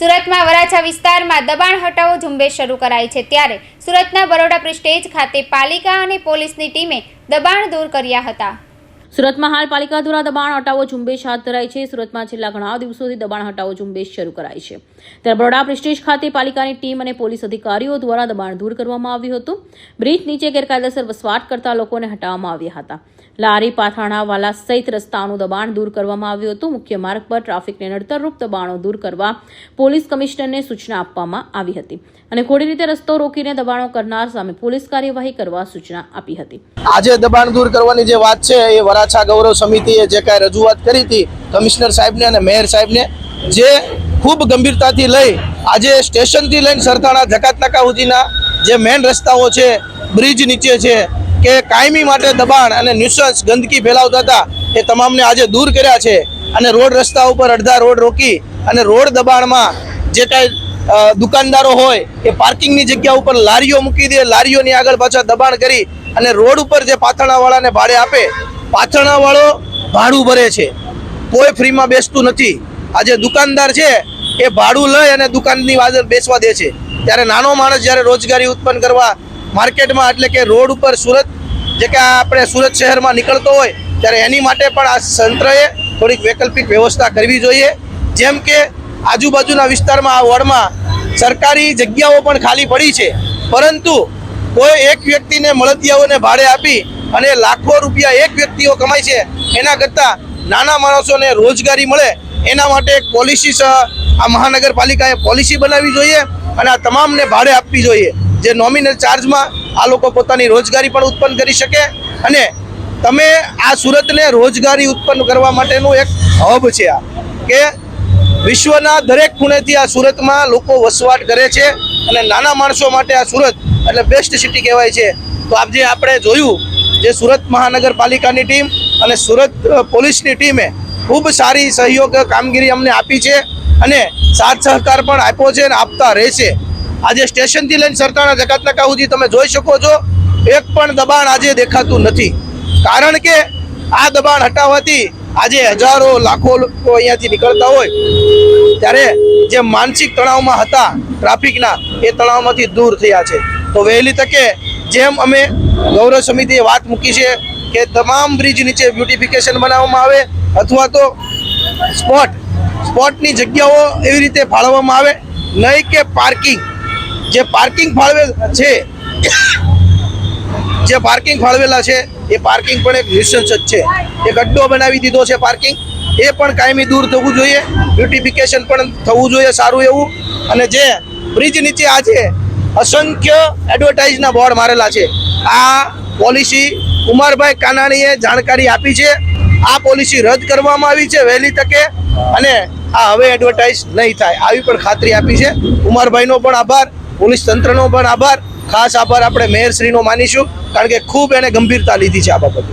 સુરતમાં વરાછા વિસ્તારમાં દબાણ હટાવો ઝુંબેશ શરૂ કરાઈ છે ત્યારે સુરતના બરોડા પ્રિસ્ટેજ ખાતે પાલિકા અને પોલીસની ટીમે દબાણ દૂર કર્યા હતા. સુરતમાં હાલ પાલિકા દ્વારા દબાણ હટાવો ઝુંબેશ હાથ ધરાઈ છે. સુરતમાં છેલ્લા ઘણા દિવસોથી દબાણ હટાવો ઝુંબેશ શરૂ કરાઈ છે. ત્યારે બરોડા પ્રિસ્ટેજ ખાતે પાલિકાની ટીમ અને પોલીસ અધિકારીઓ દ્વારા દબાણ દૂર કરવામાં આવ્યું હતું. બ્રિજ નીચે ગેરકાયદેસર વસવાટ કરતા લોકોને હટાવવામાં આવ્યા હતા. લારી પાથાણાવાલા સહિત રસ્તાઓનું દબાણ દૂર કરવામાં આવ્યું હતું. મુખ્ય માર્ગ પર ટ્રાફિકને નડતરરૂપ દબાણો દૂર કરવા પોલીસ કમિશનરને સૂચના આપવામાં આવી હતી અને ખોડી રીતે રસ્તો રોકીને દબાણો કરનાર સામે પોલીસ કાર્યવાહી કરવા સૂચના આપી હતી. આજે દબાણ દૂર કરવાની જે વાત છે, એ વરાછા ગૌરવ સમિતિએ જે કાંઈ રજૂઆત કરી હતી, કમિશનર સાહેબને અને મેયર સાહેબને, જે ખૂબ ગંભીરતાથી લઈ આજે સ્ટેશનથી લઈને સરથાણા જકાતનાકા સુધીના જે મેઇન રસ્તાઓ છે, બ્રિજ નીચે છે કે કાયમી માટે દબાણ અને ન્યુસન્સ ગંદકી ફેલાવતા હતા એ તમામને આજે દૂર કર્યા છે. અને રોડ રસ્તા ઉપર અડધા રોડ રોકી અને રોડ દબાણમાં જે કાંઈ દુકાનદારો હોય એ પાર્કિંગની જગ્યા ઉપર લારીઓ મૂકી દે, લારીઓની આગળ પાછા દબાણ કરી અને રોડ ઉપર જે પાથરણાવાળાને ભાડે આપે, પાથરણાવાળો ભાડું ભરે છે. કોઈ ફ્રીમાં બેસતું નથી. આ જે દુકાનદાર છે એ ભાડું લઈ અને દુકાનની આગળ બેસવા દે છે. ત્યારે નાનો માણસ જ્યારે રોજગારી ઉત્પન્ન કરવા માર્કેટમાં એટલે કે રોડ ઉપર સુરત, જે કે આપણે સુરત શહેરમાં નીકળતો હોય, ત્યારે એની માટે પણ આ તંત્રએ થોડીક વૈકલ્પિક વ્યવસ્થા કરવી જોઈએ. જેમ કે આજુબાજુના વિસ્તારમાં આ વોર્ડમાં સરકારી જગ્યાઓ પણ ખાલી પડી છે. પરંતુ કોઈ એક વ્યક્તિને મળતિયાઓને ભાડે આપી અને લાખો રૂપિયા એક વ્યક્તિઓ કમાય છે, એના કરતાં નાના માણસોને રોજગારી મળે, એના માટે એક પોલિસી આ મહાનગરપાલિકાએ પોલિસી બનાવવી જોઈએ અને આ તમામને ભાડે આપવી જોઈએ. જે નોમિનલ ચાર્જમાં આ લોકો પોતાની રોજગારી પણ ઉત્પન્ન કરી શકે અને તમે આ સુરતને રોજગારી ઉત્પન્ન કરવા માટેનું એક હબ છે આ. કે વિશ્વના દરેક ખૂણેથી આ સુરતમાં લોકો વસવાટ કરે છે અને નાના માણસો માટે આ સુરત એટલે બેસ્ટ સિટી કહેવાય છે. તો આપ જે આપણે જોયું જે સુરત મહાનગરપાલિકાની ટીમ અને સુરત પોલીસની ટીમે ખૂબ સારી સહયોગ કામગીરી અમને આપી છે અને સાથ સહકાર પણ આપ્યો છે અને આપતા રહેશે. આજે સ્ટેશનથી લઈને સરતાણા જકાતનાકા સુધી તમે જોઈ શકો છો, એક પણ દબાણ આજે દેખાતું નથી. કારણ કે આ દબાણ હટાવવાથી આજે હજારો લાખો લોકો અહીંયાથી નીકળતા હોય. ત્યારે જે માનસિક તણાવમાં હતા ટ્રાફિકના, એ તણાવમાંથી દૂર થયા છે. તો વહેલી તકે જેમ અમે ગૌરવ સમિતિએ વાત મૂકી છે કે તમામ બ્રિજ નીચે બ્યુટિફિકેશન બનાવવામાં આવે અથવા તો સ્પોટ, સ્પોટની જગ્યાઓ એવી રીતે ફાળવવામાં આવે. નહીં કે પાર્કિંગ. જે પાર્કિંગ ફાળવેલ છે, જે પાર્કિંગ ફાળવેલા છે, એ પાર્કિંગ પણ એક ન્યુસન્સ જ છે. એ ગડ્ડો બનાવી દીધો છે પાર્કિંગ. એ પણ કાયમી દૂર થવું જોઈએ. બ્યુટિફિકેશન પણ થવું જોઈએ સારું એવું. અને જે બ્રિજ નીચે આજે અસંખ્ય એડવર્ટાઇઝના બોર્ડ મારેલા છે. આ પોલિસી કુમારભાઈ કાનાણીએ જાણકારી આપી છે. આ પોલિસી રદ કરવામાં આવી છે વહેલી તકે. અને આ હવે એડવર્ટાઇઝ નહીં થાય. આવી પણ ખાતરી આપી છે. કુમારભાઈનો પણ આભાર. પોલીસ તંત્રનો પણ આભાર. ખાસ આભાર આપણે મેયરશ્રીનો માનીશું, કારણ કે ખૂબ એને ગંભીરતા લીધી છે આ બાબતે.